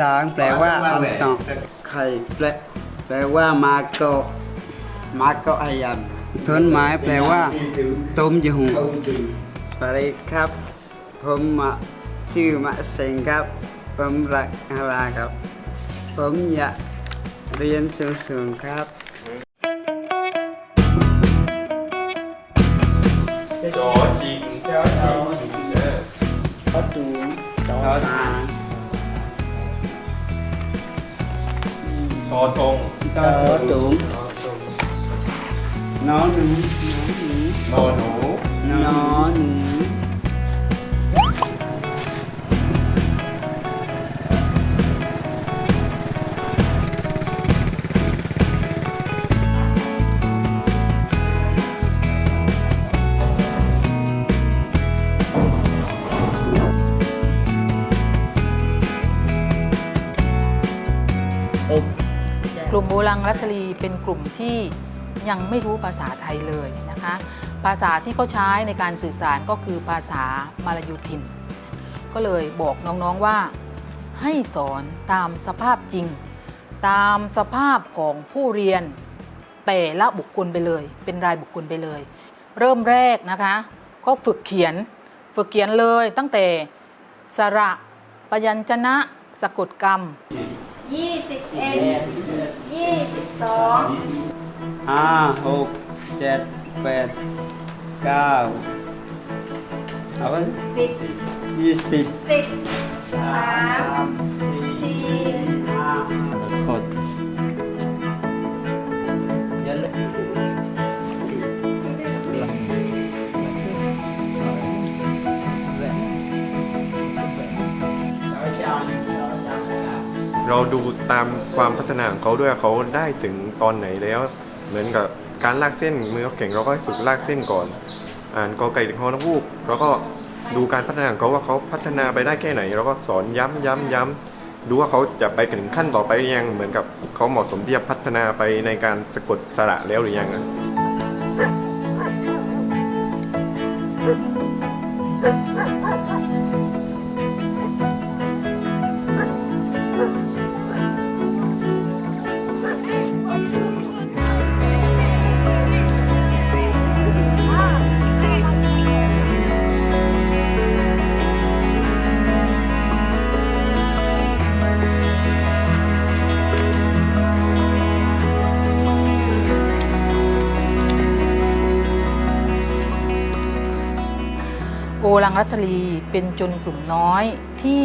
จางแปลว่าอังตองไข่แปลแปลว่ามาโกะมาโกะไอยำต้นไม้แปลว่าต้มยหูสวัสดีครับ ผมมาชื่อมะเซงครับ ผมรักฮาราครับ ผมอยากเรียนสูงๆครับจอจริงจอจริงเออเขาตูมต่อทาง อทงต่อตูมน้องหนูนอหนูน้องหนู กลุ่มโบรังรัชลีเป็นกลุ่มที่ยังไม่รู้ภาษาไทยเลยนะคะ ภาษาที่เขาใช้ในการสื่อสารก็คือภาษามาลายูทิน ก็เลยบอกน้องๆว่า ให้สอนตามสภาพจริง ตามสภาพของผู้เรียน แต่ละบุคคลไปเลย เป็นรายบุคคลไปเลย เริ่มแรกนะคะ ก็ฝึกเขียนฝึกเขียนเลยตั้งแต่สระพยัญชนะสะกดกรรม ยี่สิบเอ็ดยี่สิบสองห้าหกเจ็ดแปดเก้าเอาไปสิบยี่สิบสิบสามสี่ห้าก เราดูตามความพัฒนาของเขาด้วยเขาได้ถึงตอนไหนแล้ว เหมือนกับการลากเส้นมือเขาเก่งเราก็ฝึกลากเส้นก่อน อ่านกอไก่ถึงฮอนกฮูกเราก็ดูการพัฒนาของเขาว่าเขาพัฒนาไปได้แค่ไหน เราก็สอนย้ำย้ำย้ำดูว่าเขาจะไปถึงขั้นต่อไปยังเหมือนกับเขาเหมาะสมที่จะพัฒนาไปในการสะกดสระแล้วหรือยังอะ โอรังรัชลีเป็นชนกลุ่มน้อยที่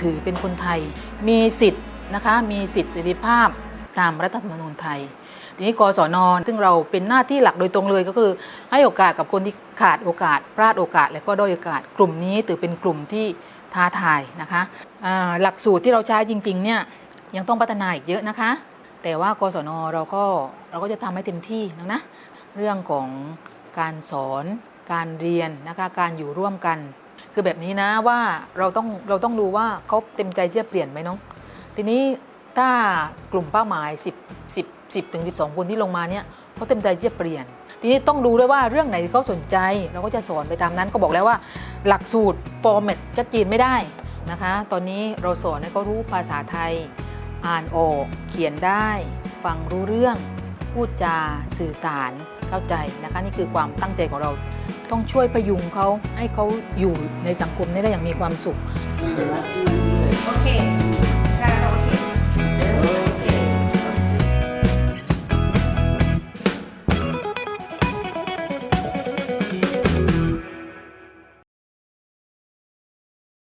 ถือเป็นคนไทย มีสิทธิ์นะคะมีสิทธิเสรีภาพตามรัฐธรรมนูญไทย ทีนี้กศนซึ่งเราเป็นหน้าที่หลักโดยตรงเลยก็คือ ให้โอกาสกับคนที่ขาดโอกาสพลาดโอกาส และก็ด้อยโอกาส กลุ่มนี้ถือเป็นกลุ่มที่ท้าทายนะคะหลักสูตรที่เราใช้จริงๆเนี่ยยังต้องพัฒนาอีกเยอะนะคะ แต่ว่ากศนเราก็เราก็จะทำให้เต็มที่นะนะเรื่องของการสอน การเรียนนะคะการอยู่ร่วมกัน คือแบบนี้นะว่าเราต้องเราต้องดูว่าเขาเต็มใจที่จะเปลี่ยนไหมน้อง ทีนี้ถ้ากลุ่มเป้าหมาย 10 10 10ถึง12 คนที่ลงมาเนี่ยเขาเต็มใจที่จะเปลี่ยน ทีนี้ต้องดูด้วยว่าเรื่องไหนที่เขาสนใจ เราก็จะสอนไปตามนั้นก็บอกแล้วว่า หลักสูตรฟอร์แมตชัดเจนไม่ได้นะคะ ตอนนี้เราสอนให้เขารู้ภาษาไทย อ่านออกเขียนได้ ฟังรู้เรื่อง พูดจาสื่อสารเข้าใจนะคะ นี่คือความตั้งใจของเรา ต้องช่วยพยุงเขาให้เขาอยู่ในสังคมนี้ได้อย่างมีความสุข โอเค